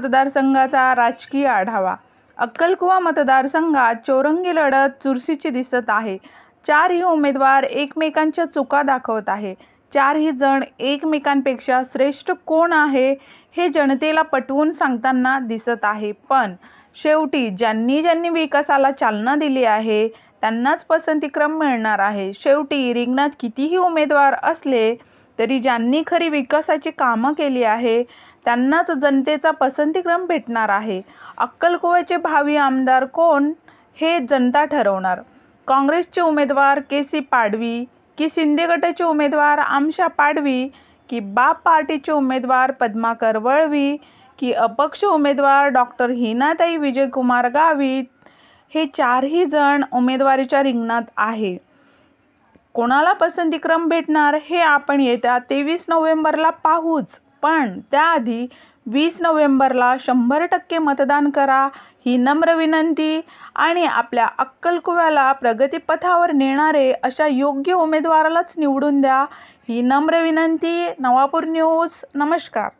मतदारसंघाचा राजकीय आढावा. अक्कलकुवा मतदारसंघात चौरंगी लढत चुरशीची दिसत आहे. चारही उमेदवार एकमेकांच्या चुका दाखवत आहे. चारही जण एकमेकांपेक्षा श्रेष्ठ कोण आहे हे जनतेला पटवून सांगताना दिसत आहे. पण शेवटी ज्यांनी ज्यांनी विकासाला चालना दिली आहे त्यांनाच पसंतीक्रम मिळणार आहे. शेवटी रिंगणात कितीही उमेदवार असले तरी ज्यांनी खरी विकासाची कामं केली आहे त्यांनाच जनतेचा पसंतीक्रम भेटणार आहे. अक्कलकोव्याचे भावी आमदार कोण हे जनता ठरवणार. काँग्रेसचे उमेदवार के सी पाडवी की शिंदे गटाचे उमेदवार आमशा पाडवी की बाप पार्टीचे उमेदवार पद्माकर वळवी की अपक्ष उमेदवार डॉक्टर हिनाताई विजयकुमार गावित हे चारही जण उमेदवारीच्या रिंगणात आहे. कोणाला पसंतीक्रम भेटणार हे आपण येत्या तेवीस नोव्हेंबरला पाहूच. पण त्याआधी वीस नोव्हेंबरला शंभर टक्के मतदान करा ही नम्र विनंती आणि आपल्या अक्कलकुव्याला प्रगतीपथावर नेणारे अशा योग्य उमेदवारालाच निवडून द्या ही नम्र विनंती. नवापूर न्यूज नमस्कार.